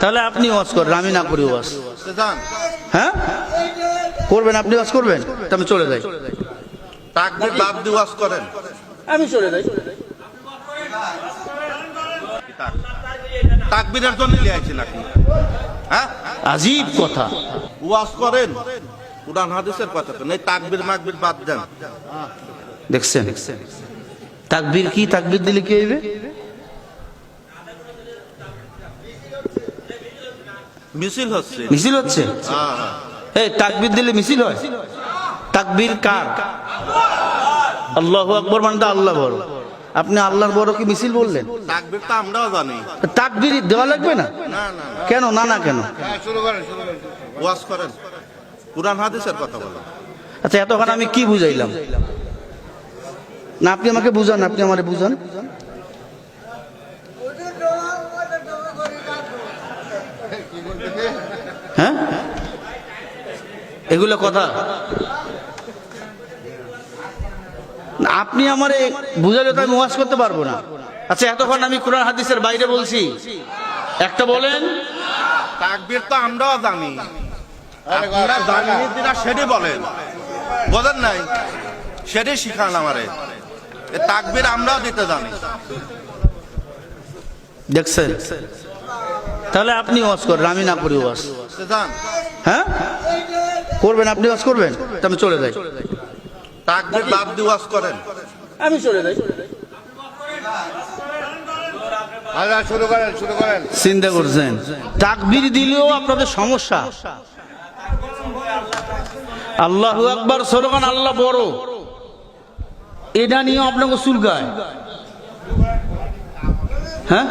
তাহলে আপনি ওয়াজ করেন আমি না করি ওয়াজ। হ্যাঁ? করবেন আপনি ওয়াজ করবেন? তা আমি চলে যাই। তাকবির দিয়ে ওয়াজ করেন। আমি চলে যাই। তাকবিরের জন্য লিয়াইছে নাকি হ্যাঁ? আজীব কথা। ওয়াজ করেন। কোরআন হাদিসের কথা কেন এই তাকবির মাকবির বাদ দেন। দেখছেন? তাকবীর কি? তাকবীর দিলে কি হইবে? মিছিল হচ্ছে। মিছিল হচ্ছে? হ্যাঁ, হ্যাঁ। এই তাকবীর দিলে মিছিল হয়? তাকবির কার? আল্লাহ আকবর মানে আল্লাহ বড়। আপনি আল্লাহর বড় কি মিছিল বললেন? তাকবির তো আমরাও জানি। তাকবীর দেওয়া লাগবে না? না না না। কেন? না না কেন? ওয়াজ করেন। কোরআন হাদিসের কথা বলেন। আচ্ছা এতক্ষণ আমি কি বুঝাইলাম? না আপনি আমাকে বুঝান আপনি আমারে বুঝান। এগুলো কথা। আপনি আমারে বুঝালে তো আমি ওয়াজ করতে পারব না। আচ্ছা এতক্ষণ আমি কোরআন হাদিসের বাইরে বলছি। একটা বলেন। তাকবির তো আমরাও জানি। আপনারা জানেন যেটা সেটি বলেন। বোঝেন নাই? সেটি শিখান আমারে। তাকবির আমরাও দিতে জানি। দেখছেন? তাহলে আপনি ওয়াজ করেন আমি না করি ওয়াজ। হ্যাঁ? করবেন আপনি ওয়াজ করবেন? তা আমি চলে যাই। তাকবির বাদ দিয়ে ওয়াজ করেন। আমি চলে যাই। শুরু করেন শুরু করেন। চিন্তা করছেন? তাকবির দিলেও আপনাদের সমস্যা। আল্লাহ আকবার স্লোগান আল্লাহ বড়। এটা নিয়ে আপনাকে চুলকায়। হ্যাঁ?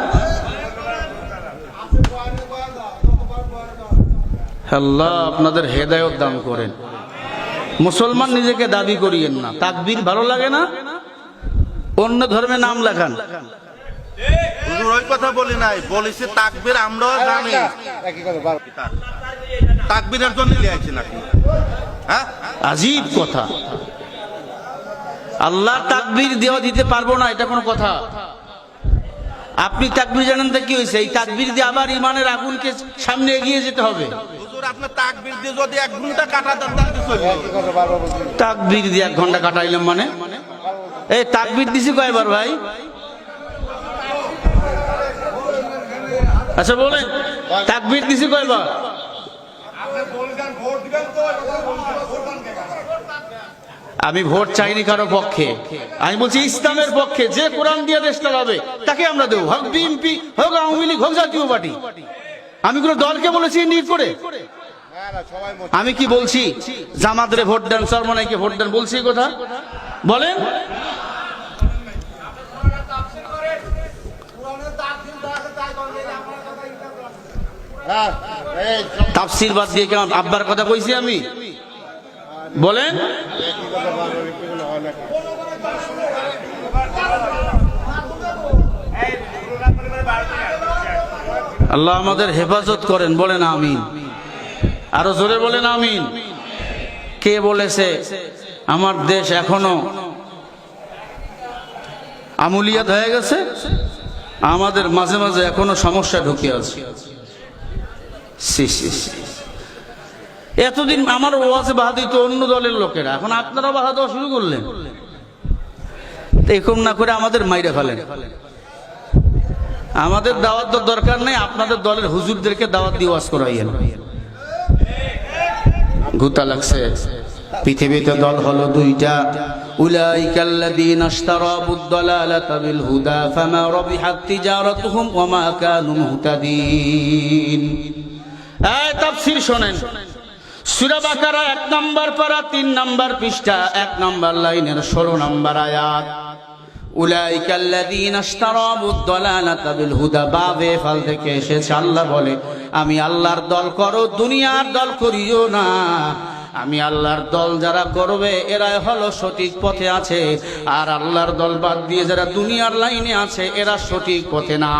আল্লাহ আপনাদের হেদায়ত দান করেন। মুসলমান নিজেকে দাবি করিয়েন না। তাকবির ভালো লাগে না? অন্য ধর্মে নাম লেখান। হুজুর ওই কথা বলি নাই। বলেছি তাকবির আমরাও জানি। বারো। তাকবিরের জন্য লিয়াইছে নাকি? হ্যাঁ? আজীব কথা। আল্লাহ তাকবীর দেওয়া দিতে পারব না এটা কোনো কথা। আপনি তাকবীর জানেন তো কি হয়েছে? এই তাকবির দিয়ে আবার ইমানের আগুনকে সামনে এগিয়ে যেতে হবে। তাকবির দিয়ে এক ঘণ্টা কাটাইলাম মানে? এই তাকবীর দিছি কয়বার ভাই? আচ্ছা বলেন। তাকবীর দিছি কয়বার? আমি ভোট চাইনি কারও পক্ষে। আমি বলছি ইসলামের পক্ষে যে কোরআন দিয়ে দেশ চালাবে, তাকে আমরা দেবো। হোক বিএনপি, হোক আওয়ামী লীগ, হোক জাতীয় পার্টি। আমি কোনো দলকে বলেছি নিট করে? আমি কি বলছি? জামাতরে ভোট দেন, সরমনাইকে ভোট দেন, বলছি কথা? বলেন। তাফসির বাদ দিয়ে কেমন আব্বার কথা কইছি আমি? বলেন। আল্লাহ আমাদের হেফাজত করেন, বলেন আমিন। আরও জোরে বলেন আমিন। কে বলেছে, আমার দেশ এখনও আমুলিয়াত হয়ে গেছে? আমাদের মাঝে মাঝে এখনও সমস্যা ঢুকে আছে। এতদিন আমার ওয়াজে বাহা দিত অন্য দলের লোকেরা। এখন আপনারা বাহা দেওয়া শুরু করলেন। তো এরকম না করে আমাদের মাইরে ফেলেন। আমাদের দাওয়াত দেওয়ার দরকার নেই আপনাদের দলের হুজুরদেরকে দাওয়াত দিয়ে ওয়াজ করাইয়েন। গুতা লাগছে। পৃথিবীতে দল হলো দুইটা। ইশতারাবুদ দালালাতা বিল হুদা ফামা রাবিহাত তিজারাতুহুম ওয়া মা কানু মুহতাদিন। এই তাফসীর শুনেন। সূরা বাকারা এক নাম্বার পারা তিন নাম্বার পৃষ্ঠা এক নাম্বার লাইনের ষোলো নাম্বার আয়াত। উলাইকা আল্লাযীনা ইশতারাবুদ দালালাতা বিল হুদা বাবে ফাল থেকে এসেছে, আল্লাহ বলে, আমি আল্লাহর দল করো, দুনিয়ার দল করিও না। আমি আল্লাহর দল যারা করবে, এরাই হলো সঠিক পথে আছে। আর আল্লাহর দল বাদ দিয়ে যারা দুনিয়ার লাইনে আছে, এরা সঠিক পথে না